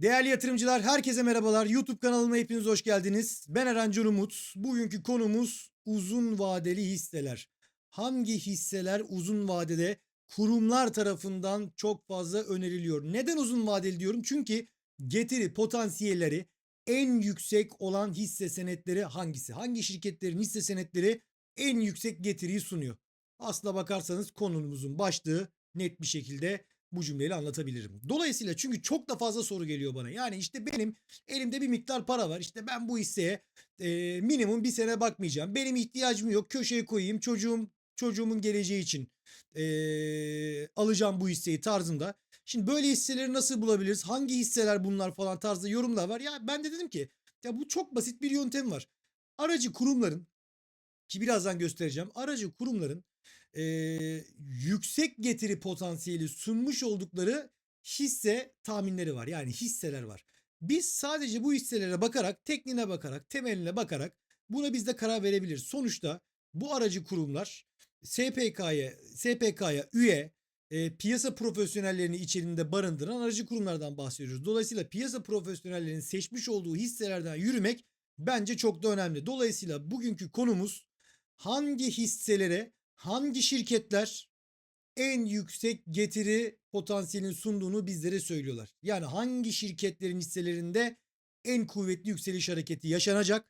Değerli yatırımcılar, herkese merhabalar. YouTube kanalıma hepiniz hoş geldiniz. Ben Eren Can Umut. Bugünkü konumuz uzun vadeli hisseler. Hangi hisseler uzun vadede kurumlar tarafından çok fazla öneriliyor? Neden uzun vadeli diyorum? Çünkü getiri potansiyelleri en yüksek olan hisse senetleri hangisi? Hangi şirketlerin hisse senetleri en yüksek getiriyi sunuyor? Aslına bakarsanız konumuzun başlığı net bir şekilde bu cümleyle anlatabilirim. Dolayısıyla çünkü çok da fazla soru geliyor bana. Yani işte benim elimde bir miktar para var. İşte ben bu hisseye e, minimum bir sene bakmayacağım. Benim ihtiyacım yok. Köşeye koyayım. Çocuğum çocuğumun geleceği için e, alacağım bu hisseyi tarzında. Şimdi böyle hisseleri nasıl bulabiliriz? Hangi hisseler bunlar falan tarzda yorumlar var. Ya ben de dedim ki ya bu çok basit bir yöntem var. Aracı kurumların ki birazdan göstereceğim. Aracı kurumların e, yüksek getiri potansiyeli sunmuş oldukları hisse tahminleri var. Yani hisseler var. Biz sadece bu hisselere bakarak, tekniğine bakarak, temeline bakarak buna biz de karar verebiliriz. Sonuçta bu aracı kurumlar SPK'ya SPK'ya üye e, piyasa profesyonellerini içerisinde barındıran aracı kurumlardan bahsediyoruz. Dolayısıyla piyasa profesyonellerinin seçmiş olduğu hisselerden yürümek bence çok da önemli. Dolayısıyla bugünkü konumuz hangi hisselere hangi şirketler en yüksek getiri potansiyelini sunduğunu bizlere söylüyorlar. Yani hangi şirketlerin hisselerinde en kuvvetli yükseliş hareketi yaşanacak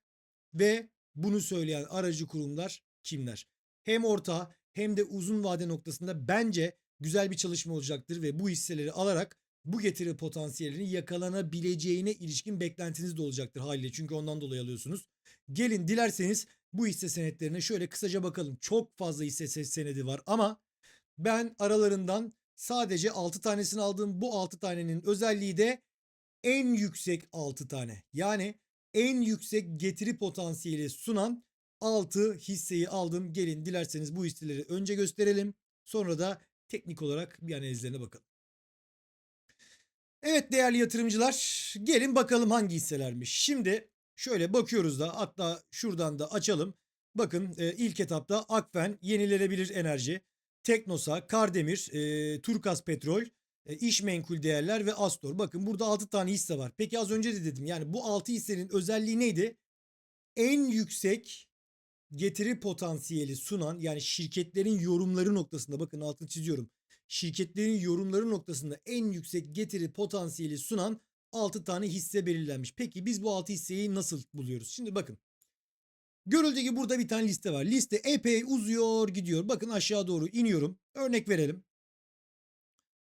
ve bunu söyleyen aracı kurumlar kimler? Hem orta hem de uzun vade noktasında bence güzel bir çalışma olacaktır ve bu hisseleri alarak bu getiri potansiyelini yakalanabileceğine ilişkin beklentiniz de olacaktır haliyle. Çünkü ondan dolayı alıyorsunuz. Gelin dilerseniz bu hisse senetlerine şöyle kısaca bakalım. Çok fazla hisse senedi var ama ben aralarından sadece 6 tanesini aldım. Bu 6 tanenin özelliği de en yüksek 6 tane. Yani en yüksek getiri potansiyeli sunan 6 hisseyi aldım. Gelin dilerseniz bu hisseleri önce gösterelim. Sonra da teknik olarak bir analizlerine bakalım. Evet değerli yatırımcılar gelin bakalım hangi hisselermiş. Şimdi şöyle bakıyoruz da hatta şuradan da açalım. Bakın e, ilk etapta Akfen yenilenebilir enerji, Teknosa, Kardemir, e, Turkas Petrol, e, İş Menkul Değerler ve Astor. Bakın burada 6 tane hisse var. Peki az önce de dedim yani bu 6 hissenin özelliği neydi? En yüksek getiri potansiyeli sunan yani şirketlerin yorumları noktasında bakın altını çiziyorum. Şirketlerin yorumları noktasında en yüksek getiri potansiyeli sunan 6 tane hisse belirlenmiş. Peki biz bu 6 hisseyi nasıl buluyoruz? Şimdi bakın. Görüldüğü gibi burada bir tane liste var. Liste epey uzuyor gidiyor. Bakın aşağı doğru iniyorum. Örnek verelim.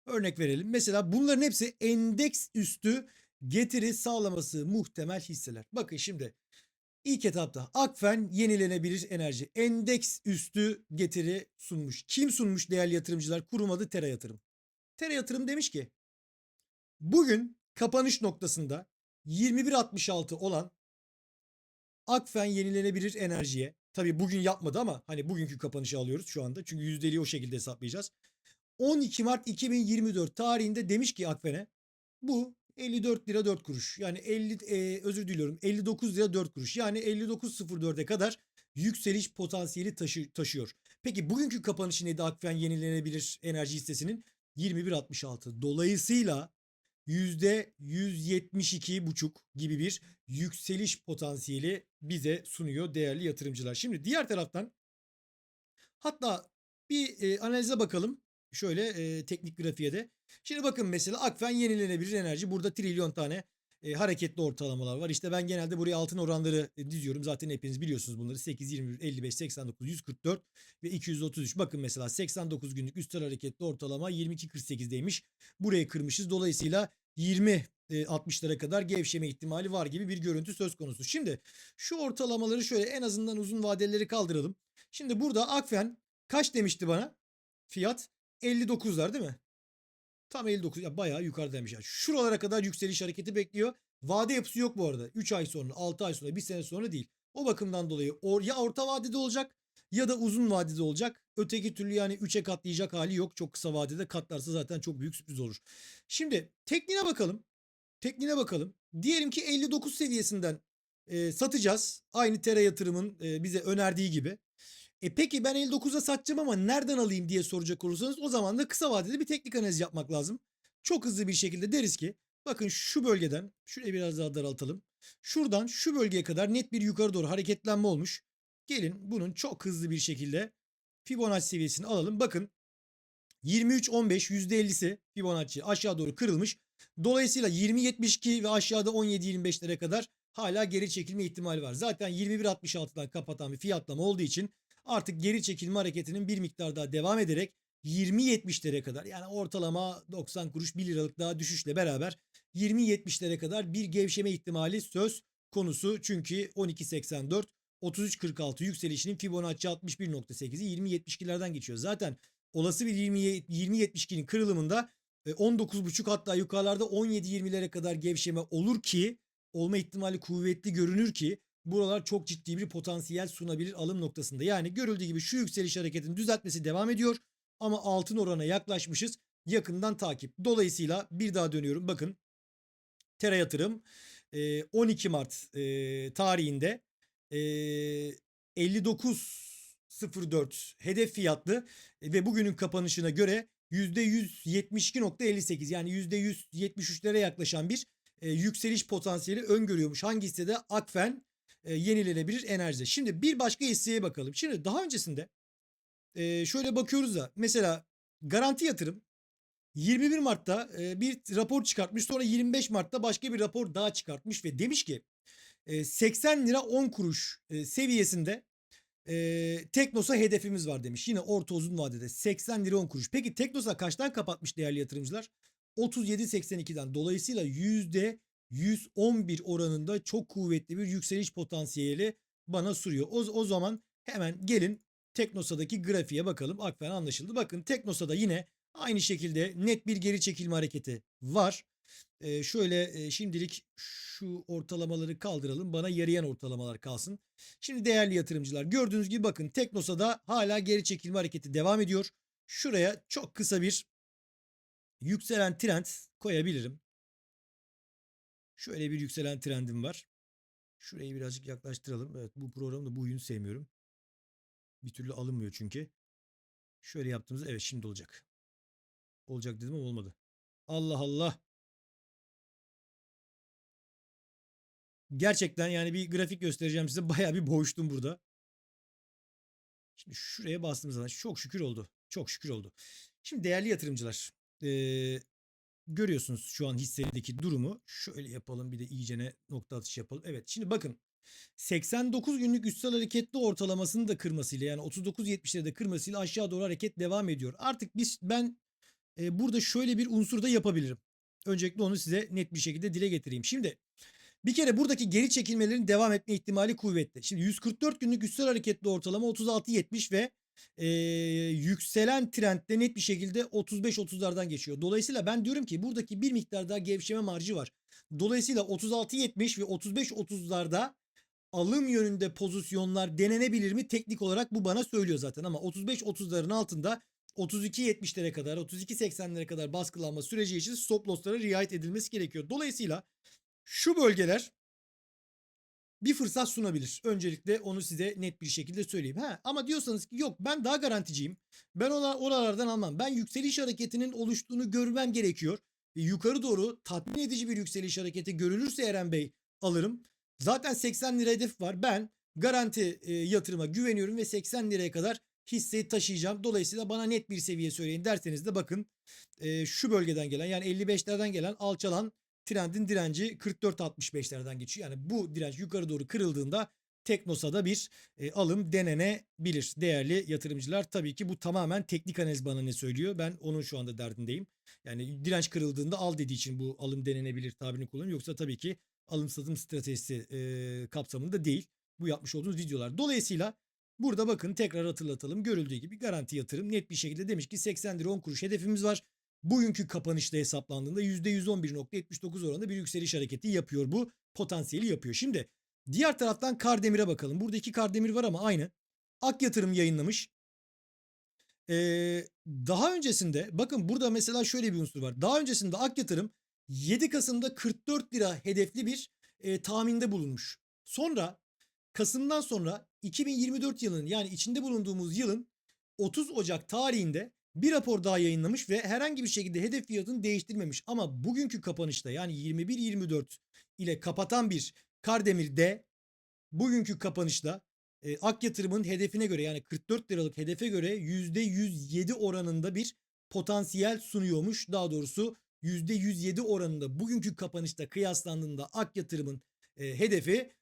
Örnek verelim. Mesela bunların hepsi endeks üstü getiri sağlaması muhtemel hisseler. Bakın şimdi İlk etapta Akfen yenilenebilir enerji endeks üstü getiri sunmuş. Kim sunmuş değerli yatırımcılar? Kurum adı Tera Yatırım. Tera Yatırım demiş ki bugün kapanış noktasında 21.66 olan Akfen yenilenebilir enerjiye tabi bugün yapmadı ama hani bugünkü kapanışı alıyoruz şu anda. Çünkü yüzdeliği o şekilde hesaplayacağız. 12 Mart 2024 tarihinde demiş ki Akfen'e bu 54 lira 4 kuruş. Yani 50 e, özür diliyorum 59 lira 4 kuruş. Yani 59.04'e kadar yükseliş potansiyeli taşı, taşıyor. Peki bugünkü kapanışı neydi Akfen yenilenebilir enerji hissesinin? 21.66. Dolayısıyla %172,5 gibi bir yükseliş potansiyeli bize sunuyor değerli yatırımcılar. Şimdi diğer taraftan hatta bir e, analize bakalım. Şöyle e, teknik grafiğe de. Şimdi bakın mesela Akfen yenilenebilir enerji. Burada trilyon tane e, hareketli ortalamalar var. İşte ben genelde buraya altın oranları e, diziyorum. Zaten hepiniz biliyorsunuz bunları. 8, 20, 55, 89, 144 ve 233. Bakın mesela 89 günlük üstel hareketli ortalama 22.48'deymiş. Burayı kırmışız. Dolayısıyla 20 e, 60'lara kadar gevşeme ihtimali var gibi bir görüntü söz konusu. Şimdi şu ortalamaları şöyle en azından uzun vadeleri kaldıralım. Şimdi burada Akfen kaç demişti bana? Fiyat 59'lar değil mi? Tam 59 ya bayağı yukarıdaymış. Yani şuralara kadar yükseliş hareketi bekliyor. Vade yapısı yok bu arada. 3 ay sonra, 6 ay sonra, 1 sene sonra değil. O bakımdan dolayı or, ya orta vadede olacak ya da uzun vadede olacak. Öteki türlü yani 3'e katlayacak hali yok. Çok kısa vadede katlarsa zaten çok büyük sürpriz olur. Şimdi tekniğine bakalım. Tekniğine bakalım. Diyelim ki 59 seviyesinden e, satacağız. Aynı Tera yatırımın e, bize önerdiği gibi. E peki ben 59'a satacağım ama nereden alayım diye soracak olursanız o zaman da kısa vadede bir teknik analiz yapmak lazım. Çok hızlı bir şekilde deriz ki Bakın şu bölgeden şurayı biraz daha daraltalım. Şuradan şu bölgeye kadar net bir yukarı doğru hareketlenme olmuş. Gelin bunun çok hızlı bir şekilde Fibonacci seviyesini alalım. Bakın 23-15 %50'si Fibonacci aşağı doğru kırılmış. Dolayısıyla 20-72 ve aşağıda 17-25'lere kadar hala geri çekilme ihtimali var. Zaten 21.66'dan kapatan bir fiyatlama olduğu için artık geri çekilme hareketinin bir miktar daha devam ederek 20-70'lere kadar yani ortalama 90 kuruş 1 liralık daha düşüşle beraber 20-70'lere kadar bir gevşeme ihtimali söz konusu. Çünkü 12.84 33.46 yükselişinin Fibonacci 61.8'i 20.72'lerden geçiyor. Zaten olası bir 20 20.72'nin kırılımında e, 19.5 hatta yukarılarda 17-20'lere kadar gevşeme olur ki olma ihtimali kuvvetli görünür ki buralar çok ciddi bir potansiyel sunabilir alım noktasında. Yani görüldüğü gibi şu yükseliş hareketinin düzeltmesi devam ediyor ama altın orana yaklaşmışız. Yakından takip. Dolayısıyla bir daha dönüyorum. Bakın Tera yatırım e, 12 Mart e, tarihinde e, 59.04 hedef fiyatlı e, ve bugünün kapanışına göre %172.58 yani %173'lere yaklaşan bir e, yükseliş potansiyeli öngörüyormuş. Hangi hissede? Akfen e, yenilenebilir enerji. Şimdi bir başka hisseye bakalım. Şimdi daha öncesinde e, şöyle bakıyoruz da mesela garanti yatırım 21 Mart'ta e, bir rapor çıkartmış. Sonra 25 Mart'ta başka bir rapor daha çıkartmış ve demiş ki e, 80 lira 10 kuruş e, seviyesinde e, Teknos'a hedefimiz var demiş. Yine orta uzun vadede 80 lira 10 kuruş. Peki Teknos'a kaçtan kapatmış değerli yatırımcılar? 37.82'den. Dolayısıyla yüzde 111 oranında çok kuvvetli bir yükseliş potansiyeli bana sunuyor. O, o zaman hemen gelin Teknosa'daki grafiğe bakalım. Akfen anlaşıldı. Bakın Teknosa'da yine aynı şekilde net bir geri çekilme hareketi var. Ee, şöyle e, şimdilik şu ortalamaları kaldıralım. Bana yarayan ortalamalar kalsın. Şimdi değerli yatırımcılar gördüğünüz gibi bakın Teknosa'da hala geri çekilme hareketi devam ediyor. Şuraya çok kısa bir yükselen trend koyabilirim. Şöyle bir yükselen trendim var. Şurayı birazcık yaklaştıralım. Evet bu programda bu oyunu sevmiyorum. Bir türlü alınmıyor çünkü. Şöyle yaptığımızda evet şimdi olacak. Olacak dedim ama olmadı. Allah Allah. Gerçekten yani bir grafik göstereceğim size. Bayağı bir boğuştum burada. Şimdi şuraya bastığımız zaman çok şükür oldu. Çok şükür oldu. Şimdi değerli yatırımcılar. Görüyorsunuz şu an hissedeki durumu. Şöyle yapalım bir de iyicene nokta atışı yapalım. Evet şimdi bakın 89 günlük üstsel hareketli ortalamasını da kırmasıyla yani 39.70'leri de kırmasıyla aşağı doğru hareket devam ediyor. Artık biz ben e, burada şöyle bir unsur da yapabilirim. Öncelikle onu size net bir şekilde dile getireyim. Şimdi bir kere buradaki geri çekilmelerin devam etme ihtimali kuvvetli. Şimdi 144 günlük üstsel hareketli ortalama 36.70 ve e, yükselen trendde net bir şekilde 35-30'lardan geçiyor. Dolayısıyla ben diyorum ki buradaki bir miktar daha gevşeme marjı var. Dolayısıyla 36-70 ve 35-30'larda alım yönünde pozisyonlar denenebilir mi? Teknik olarak bu bana söylüyor zaten ama 35-30'ların altında 32-70'lere kadar 32-80'lere kadar baskılanma süreci için stop loss'lara riayet edilmesi gerekiyor. Dolayısıyla şu bölgeler bir fırsat sunabilir. Öncelikle onu size net bir şekilde söyleyeyim. Ha, ama diyorsanız ki yok ben daha garanticiyim. Ben ona oralardan almam. Ben yükseliş hareketinin oluştuğunu görmem gerekiyor. E, yukarı doğru tatmin edici bir yükseliş hareketi görülürse Eren Bey alırım. Zaten 80 lira hedef var. Ben garanti e, yatırıma güveniyorum ve 80 liraya kadar hisseyi taşıyacağım. Dolayısıyla bana net bir seviye söyleyin derseniz de bakın e, şu bölgeden gelen yani 55'lerden gelen alçalan trendin direnci 44-65'lerden geçiyor. Yani bu direnç yukarı doğru kırıldığında Teknosa'da bir e, alım denenebilir. Değerli yatırımcılar tabii ki bu tamamen teknik analiz bana ne söylüyor. Ben onun şu anda derdindeyim. Yani direnç kırıldığında al dediği için bu alım denenebilir tabirini kullanıyorum. Yoksa tabii ki alım satım stratejisi e, kapsamında değil. Bu yapmış olduğunuz videolar. Dolayısıyla burada bakın tekrar hatırlatalım. Görüldüğü gibi garanti yatırım net bir şekilde demiş ki 80 lira 10 kuruş hedefimiz var. Bugünkü kapanışta hesaplandığında %111.79 oranında bir yükseliş hareketi yapıyor bu. Potansiyeli yapıyor. Şimdi diğer taraftan Kardemir'e bakalım. Burada iki Kardemir var ama aynı. Ak Yatırım yayınlamış. Ee, daha öncesinde bakın burada mesela şöyle bir unsur var. Daha öncesinde Ak Yatırım 7 Kasım'da 44 lira hedefli bir e, tahminde bulunmuş. Sonra Kasım'dan sonra 2024 yılının yani içinde bulunduğumuz yılın 30 Ocak tarihinde bir rapor daha yayınlamış ve herhangi bir şekilde hedef fiyatını değiştirmemiş. Ama bugünkü kapanışta yani 21-24 ile kapatan bir Kardemir'de bugünkü kapanışta e, Ak Yatırım'ın hedefine göre yani 44 liralık hedefe göre %107 oranında bir potansiyel sunuyormuş. Daha doğrusu %107 oranında bugünkü kapanışta kıyaslandığında Ak Yatırım'ın e, hedefi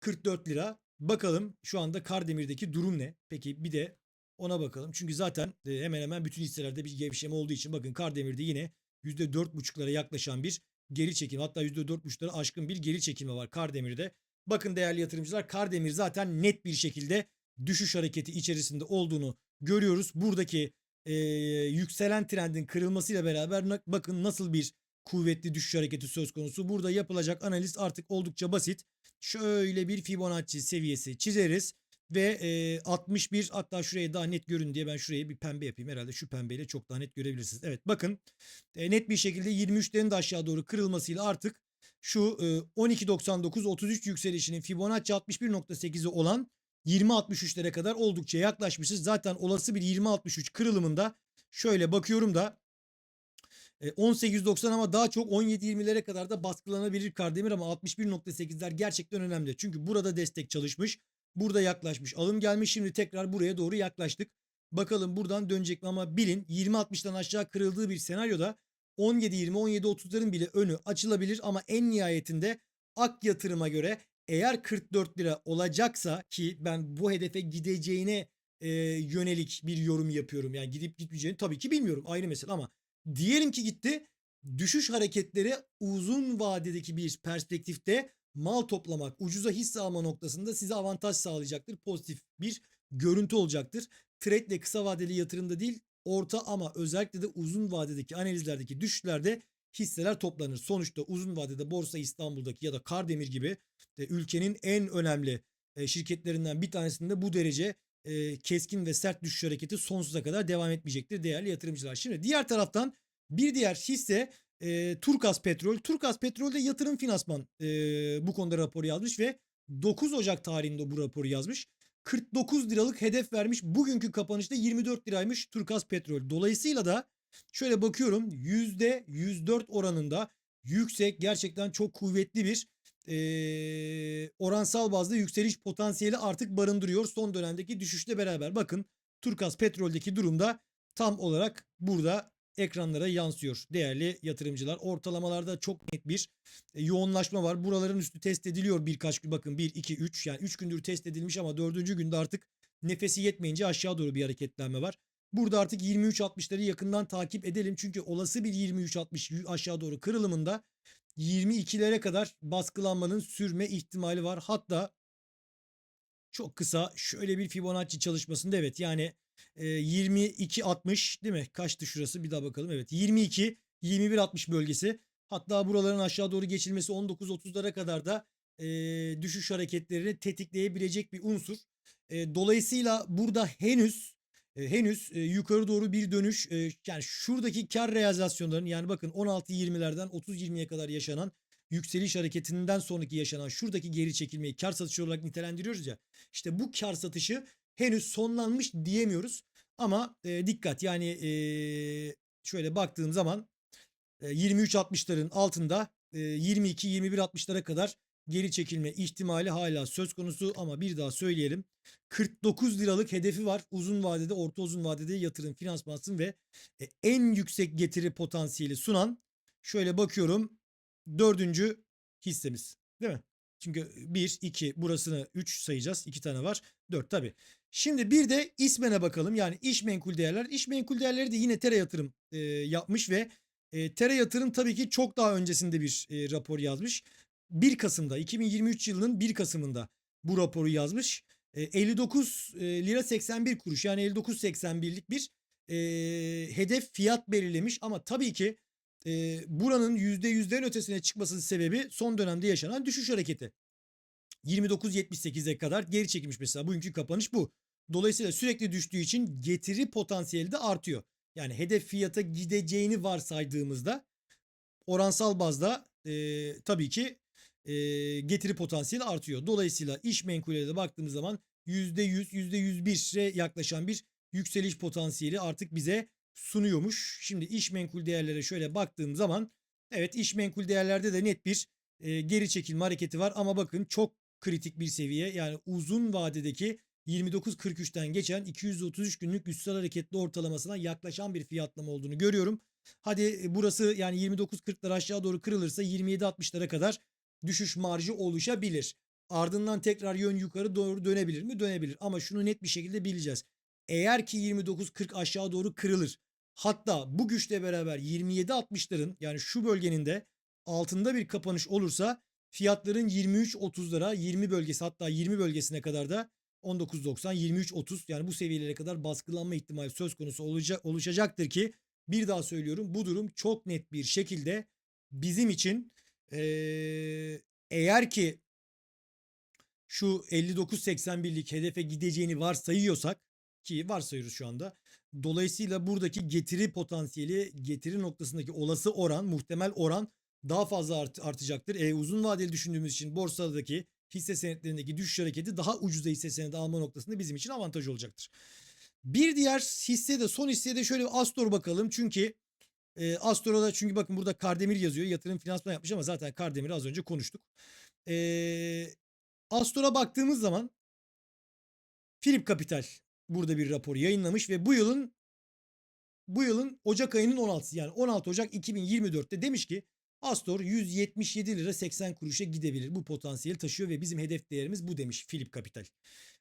44 lira. Bakalım şu anda Kardemir'deki durum ne? Peki bir de ona bakalım. Çünkü zaten e, hemen hemen bütün hisselerde bir gevşeme olduğu için bakın Kardemir'de yine %4,5'lara yaklaşan bir geri çekim hatta %4,5'lara aşkın bir geri çekilme var Kardemir'de. Bakın değerli yatırımcılar Kardemir zaten net bir şekilde düşüş hareketi içerisinde olduğunu görüyoruz. Buradaki e, yükselen trendin kırılmasıyla beraber bakın nasıl bir kuvvetli düşüş hareketi söz konusu. Burada yapılacak analiz artık oldukça basit. Şöyle bir Fibonacci seviyesi çizeriz ve e, 61 hatta şurayı daha net görün diye ben şurayı bir pembe yapayım. Herhalde şu pembeyle çok daha net görebilirsiniz. Evet bakın e, net bir şekilde 23'lerin de aşağı doğru kırılmasıyla artık şu e, 12.99 33 yükselişinin Fibonacci 61.8'i olan 20.63'lere kadar oldukça yaklaşmışız. Zaten olası bir 20.63 kırılımında şöyle bakıyorum da e, 18.90 ama daha çok 17.20'lere kadar da baskılanabilir Kardemir ama 61.8'ler gerçekten önemli. Çünkü burada destek çalışmış. Burada yaklaşmış. Alım gelmiş. Şimdi tekrar buraya doğru yaklaştık. Bakalım buradan dönecek mi ama bilin 20.60'dan aşağı kırıldığı bir senaryoda 17-20 17-30'ların bile önü açılabilir ama en nihayetinde ak yatırıma göre eğer 44 lira olacaksa ki ben bu hedefe gideceğine e, yönelik bir yorum yapıyorum. Yani gidip gitmeyeceğini tabii ki bilmiyorum ayrı mesele ama diyelim ki gitti düşüş hareketleri uzun vadedeki bir perspektifte mal toplamak, ucuza hisse alma noktasında size avantaj sağlayacaktır. Pozitif bir görüntü olacaktır. Trade ile kısa vadeli yatırımda değil, orta ama özellikle de uzun vadedeki analizlerde düşüşlerde hisseler toplanır. Sonuçta uzun vadede Borsa İstanbul'daki ya da Kardemir gibi e, ülkenin en önemli e, şirketlerinden bir tanesinde bu derece e, keskin ve sert düşüş hareketi sonsuza kadar devam etmeyecektir değerli yatırımcılar. Şimdi diğer taraftan bir diğer hisse e, Turkas Petrol. Turkas Petrol'de yatırım finansman e, bu konuda rapor yazmış ve 9 Ocak tarihinde bu raporu yazmış. 49 liralık hedef vermiş. Bugünkü kapanışta 24 liraymış Turkas Petrol. Dolayısıyla da şöyle bakıyorum %104 oranında yüksek gerçekten çok kuvvetli bir e, oransal bazda yükseliş potansiyeli artık barındırıyor son dönemdeki düşüşle beraber. Bakın Turkas Petrol'deki durumda tam olarak burada ekranlara yansıyor değerli yatırımcılar. Ortalamalarda çok net bir e, yoğunlaşma var. Buraların üstü test ediliyor birkaç gün bakın 1 2 3 yani 3 gündür test edilmiş ama 4. günde artık nefesi yetmeyince aşağı doğru bir hareketlenme var. Burada artık 23.60'ları yakından takip edelim. Çünkü olası bir 23.60 aşağı doğru kırılımında 22'lere kadar baskılanmanın sürme ihtimali var. Hatta çok kısa şöyle bir Fibonacci çalışmasında evet yani e, 22.60 değil mi? Kaçtı şurası bir daha bakalım. Evet 22 21.60 bölgesi. Hatta buraların aşağı doğru geçilmesi 19.30'lara kadar da e, düşüş hareketlerini tetikleyebilecek bir unsur. E, dolayısıyla burada henüz e, henüz e, yukarı doğru bir dönüş e, yani şuradaki kar realizasyonlarının yani bakın 16-20'lerden 30-20'ye kadar yaşanan yükseliş hareketinden sonraki yaşanan şuradaki geri çekilmeyi kar satışı olarak nitelendiriyoruz ya. İşte bu kar satışı henüz sonlanmış diyemiyoruz. Ama e, dikkat yani e, şöyle baktığım zaman e, 23.60'ların altında e, 22-21.60'lara kadar geri çekilme ihtimali hala söz konusu ama bir daha söyleyelim. 49 liralık hedefi var. Uzun vadede, orta uzun vadede yatırım finansmansın ve e, en yüksek getiri potansiyeli sunan şöyle bakıyorum dördüncü hissemiz değil mi? Çünkü 1, 2 burasını 3 sayacağız. 2 tane var. 4 tabi. Şimdi bir de ismene bakalım. Yani iş menkul değerler. İş menkul değerleri de yine Tera Yatırım e, yapmış ve e, Tera Yatırım tabii ki çok daha öncesinde bir e, rapor yazmış. 1 Kasım'da 2023 yılının 1 Kasım'ında bu raporu yazmış. E, 59 e, lira 81 kuruş yani 59.81'lik bir e, hedef fiyat belirlemiş ama tabii ki e, buranın %100'lerin ötesine çıkmasının sebebi son dönemde yaşanan düşüş hareketi. 29.78'e kadar geri çekilmiş mesela bugünkü kapanış bu. Dolayısıyla sürekli düştüğü için getiri potansiyeli de artıyor. Yani hedef fiyata gideceğini varsaydığımızda oransal bazda e, tabii ki e, getiri potansiyeli artıyor. Dolayısıyla iş menkulleri de baktığımız zaman %100, %101'e yaklaşan bir yükseliş potansiyeli artık bize sunuyormuş. Şimdi iş menkul değerlere şöyle baktığım zaman evet iş menkul değerlerde de net bir e, geri çekilme hareketi var ama bakın çok kritik bir seviye yani uzun vadedeki 29.43'ten geçen 233 günlük üstsel hareketli ortalamasına yaklaşan bir fiyatlama olduğunu görüyorum. Hadi e, burası yani 29.40'lar aşağı doğru kırılırsa 27.60'lara kadar düşüş marjı oluşabilir. Ardından tekrar yön yukarı doğru dönebilir mi? Dönebilir ama şunu net bir şekilde bileceğiz. Eğer ki 29.40 aşağı doğru kırılır. Hatta bu güçle beraber 27.60'ların yani şu bölgenin de altında bir kapanış olursa fiyatların 23.30'lara 20 bölgesi hatta 20 bölgesine kadar da 19.90 23.30 yani bu seviyelere kadar baskılanma ihtimali söz konusu olacak, oluşacaktır ki bir daha söylüyorum bu durum çok net bir şekilde bizim için eğer ki şu 59.81'lik hedefe gideceğini varsayıyorsak ki varsayıyoruz şu anda. Dolayısıyla buradaki getiri potansiyeli, getiri noktasındaki olası oran, muhtemel oran daha fazla art- artacaktır. E, uzun vadeli düşündüğümüz için borsadaki hisse senetlerindeki düşüş hareketi daha ucuza hisse senedi alma noktasında bizim için avantaj olacaktır. Bir diğer hisse de son hisseye de şöyle bir Astor bakalım. Çünkü e, Astor'a çünkü bakın burada Kardemir yazıyor. Yatırım finansman yapmış ama zaten Kardemir'i az önce konuştuk. E, Astor'a baktığımız zaman Philip Capital burada bir rapor yayınlamış ve bu yılın bu yılın Ocak ayının 16'sı yani 16 Ocak 2024'te demiş ki Astor 177 lira 80 kuruşa gidebilir. Bu potansiyeli taşıyor ve bizim hedef değerimiz bu demiş Philip Capital.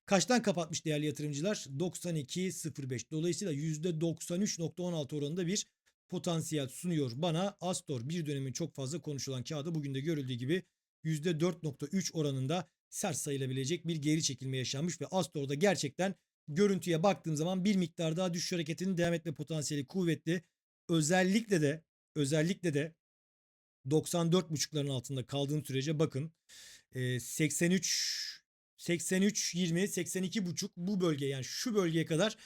Kaçtan kapatmış değerli yatırımcılar? 92.05. Dolayısıyla %93.16 oranında bir potansiyel sunuyor bana. Astor bir dönemin çok fazla konuşulan kağıdı bugün de görüldüğü gibi %4.3 oranında sert sayılabilecek bir geri çekilme yaşanmış ve Astor'da gerçekten görüntüye baktığım zaman bir miktar daha düşüş hareketinin devam etme potansiyeli kuvvetli. Özellikle de özellikle de 94.5'ların altında kaldığım sürece bakın e, 83 83 20 82 buçuk bu bölge yani şu bölgeye kadar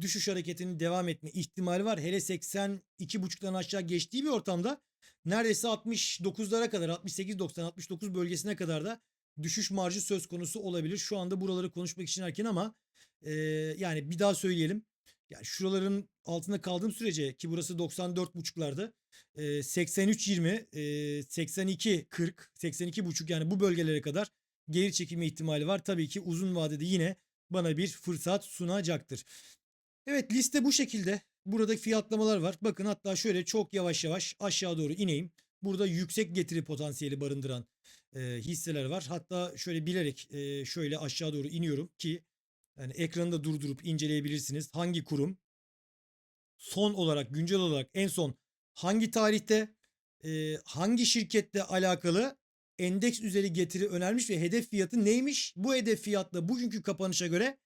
düşüş hareketinin devam etme ihtimali var. Hele 82 buçuktan aşağı geçtiği bir ortamda neredeyse 69'lara kadar 68 90 69 bölgesine kadar da düşüş marjı söz konusu olabilir. Şu anda buraları konuşmak için erken ama e, yani bir daha söyleyelim. Yani şuraların altında kaldığım sürece ki burası 94 buçuklarda 83 20 82 40 82 buçuk yani bu bölgelere kadar geri çekilme ihtimali var. Tabii ki uzun vadede yine bana bir fırsat sunacaktır. Evet liste bu şekilde. Burada fiyatlamalar var. Bakın hatta şöyle çok yavaş yavaş aşağı doğru ineyim. Burada yüksek getiri potansiyeli barındıran e, hisseler var. Hatta şöyle bilerek e, şöyle aşağı doğru iniyorum ki yani ekranı da durdurup inceleyebilirsiniz. Hangi kurum son olarak güncel olarak en son hangi tarihte e, hangi şirkette alakalı endeks üzeri getiri önermiş ve hedef fiyatı neymiş? Bu hedef fiyatla bugünkü kapanışa göre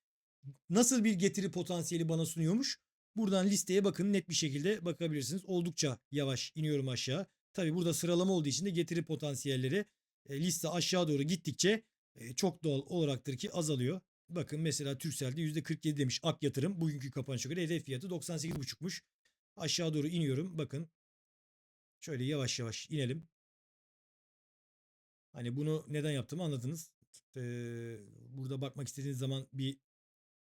nasıl bir getiri potansiyeli bana sunuyormuş? Buradan listeye bakın net bir şekilde bakabilirsiniz. Oldukça yavaş iniyorum aşağı. Tabi burada sıralama olduğu için de getiri potansiyelleri e, liste aşağı doğru gittikçe e, çok doğal olaraktır ki azalıyor. Bakın mesela Türkcell'de %47 demiş Ak Yatırım. Bugünkü kapanışa göre hedef fiyatı 98,5'muş. Aşağı doğru iniyorum. Bakın. Şöyle yavaş yavaş inelim. Hani bunu neden yaptığımı anladınız. Ee, burada bakmak istediğiniz zaman bir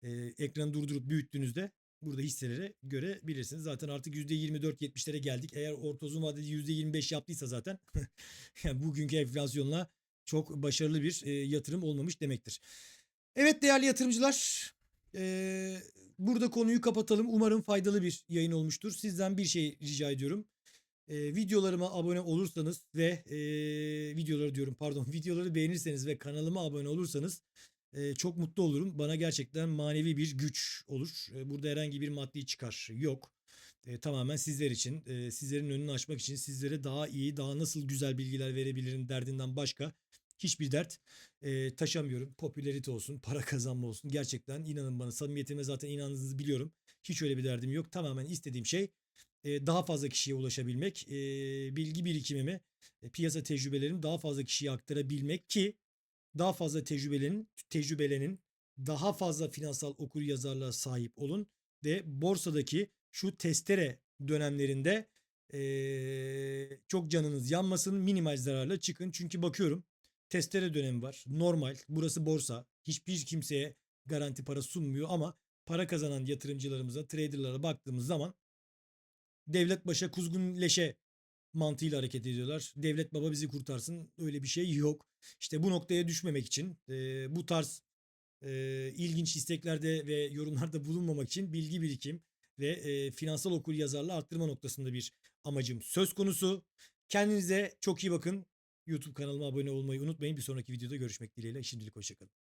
e, ekranı durdurup büyüttüğünüzde burada hisselere görebilirsiniz. Zaten artık %24-70'lere geldik. Eğer orta uzun vadede %25 yaptıysa zaten yani bugünkü enflasyonla çok başarılı bir e, yatırım olmamış demektir. Evet değerli yatırımcılar e, burada konuyu kapatalım. Umarım faydalı bir yayın olmuştur. Sizden bir şey rica ediyorum. E, videolarıma abone olursanız ve e, videoları diyorum pardon videoları beğenirseniz ve kanalıma abone olursanız e, çok mutlu olurum. Bana gerçekten manevi bir güç olur. E, burada herhangi bir maddi çıkar yok. E, tamamen sizler için, e, sizlerin önünü açmak için sizlere daha iyi, daha nasıl güzel bilgiler verebilirim derdinden başka hiçbir dert e, taşamıyorum. Popülerite olsun, para kazanma olsun. Gerçekten inanın bana samimiyetime zaten inandığınızı biliyorum. Hiç öyle bir derdim yok. Tamamen istediğim şey e, daha fazla kişiye ulaşabilmek, e, bilgi birikimimi, e, piyasa tecrübelerimi daha fazla kişiye aktarabilmek ki daha fazla tecrübelerin, tecrübelerin daha fazla finansal okur yazarlığa sahip olun ve borsadaki şu testere dönemlerinde e, çok canınız yanmasın minimal zararla çıkın. Çünkü bakıyorum testere dönemi var. Normal. Burası borsa. Hiçbir kimseye garanti para sunmuyor ama para kazanan yatırımcılarımıza, traderlara baktığımız zaman devlet başa kuzgun leşe mantığıyla hareket ediyorlar. Devlet baba bizi kurtarsın. Öyle bir şey yok. İşte bu noktaya düşmemek için e, bu tarz e, ilginç isteklerde ve yorumlarda bulunmamak için bilgi birikim ve e, finansal okur yazarlığı arttırma noktasında bir amacım söz konusu. Kendinize çok iyi bakın. YouTube kanalıma abone olmayı unutmayın. Bir sonraki videoda görüşmek dileğiyle. Şimdilik hoşçakalın.